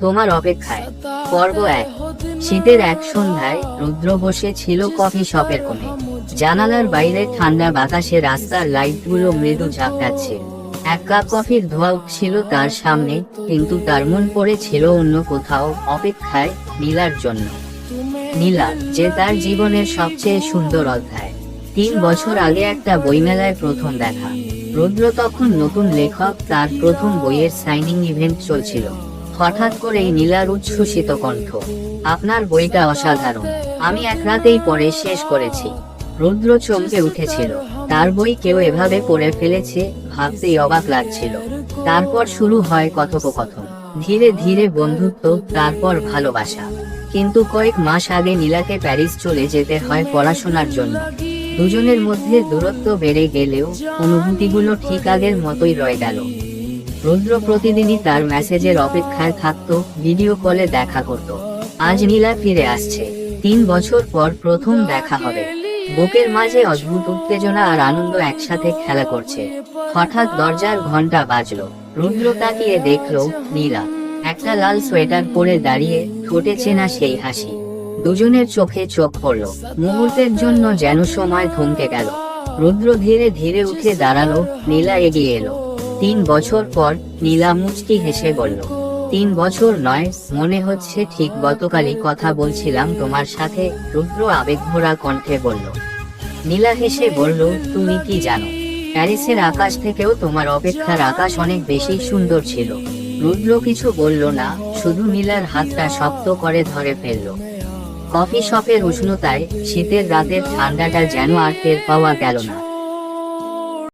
তোমার অপেক্ষায়। পর্ব এক। শীতের এক সন্ধ্যায় রুদ্র বসে ছিল কফি শপের কোণে। জানালার বাইরে ঠান্ডা বাতাসে রাস্তার লাইটগুলো মৃদু ঝাপটাচ্ছে। এক কাপ কফির ধোয়া উঠছিল তার সামনে, কিন্তু তার মন পড়েছিল অন্য কোথাও অপেক্ষায় নীলার জন্য। নীলা, যে তার জীবনের সবচেয়ে সুন্দর অধ্যায়। তিন বছর আগে একটা বইমেলায় প্রথম দেখা। রুদ্র তখন নতুন লেখক, তার প্রথম বইয়ের সাইনিং ইভেন্ট চলছিল। হঠাৎ করেই নীলার উচ্ছ্বসিত কণ্ঠ। আপনার বইটা অসাধারণ। আমি এক রাতেই পড়ে শেষ করেছি। রুদ্র চমকে উঠেছিল। তার বই কেউ এভাবে পড়ে ফেলেছে, ভাবতেই অবাক লাগছিল। তারপর শুরু হয় কথোপকথন। ধীরে ধীরে বন্ধুত্ব, তারপর ভালোবাসা। কিন্তু কয়েক মাস আগে নীলাকে প্যারিস চলে যেতে হয় পড়াশোনার জন্য। দুজনের মধ্যে দূরত্ব বেড়ে গেলেও অনুভূতিগুলো ঠিক আগের মতোই রয়ে গেল। রুদ্র প্রতিদিনই তার মেসেজের অপেক্ষায় থাকতো ভিডিও কলে দেখা করত। আজ নীলা ফিরে আসছে। তিন বছর পর প্রথম দেখা হবে। বুকের মাঝে অদ্ভুত উত্তেজনা আর আনন্দ একসাথে খেলা করছে। হঠাৎ দরজার ঘণ্টা বাজলো। রুদ্র তাকিয়ে দেখল নীলা। একটা লাল সোয়েটার পরে দাঁড়িয়ে ঠোঁটে চেনা সেই হাসি। দুজনের চোখে চোখ পড়ল। মুহূর্তের জন্য যেন সময় থমকে গেল। রুদ্র ধীরে ধীরে উঠে দাঁড়াল। নীলা এগিয়ে এলো। তিন বছর পর নীলা মুচকি হেসে বলল, তিন বছর নয়, মনে হচ্ছে ঠিক গতকালই কথা বলছিলাম তোমার সাথে, রুদ্র আবেগভরা কণ্ঠে বলল। নীলা হেসে বলল, তুমি কি জানো, প্যারিসের আকাশ থেকেও তোমার অপেক্ষার আকাশ অনেক বেশি সুন্দর ছিল। রুদ্র কিছু বলল না, শুধু নীলার হাতটা শক্ত করে ধরে ফেলল। কফি শপের উষ্ণতায় শীতের রাতের ঠান্ডাটা যেন আর টের পাওয়া গেল না।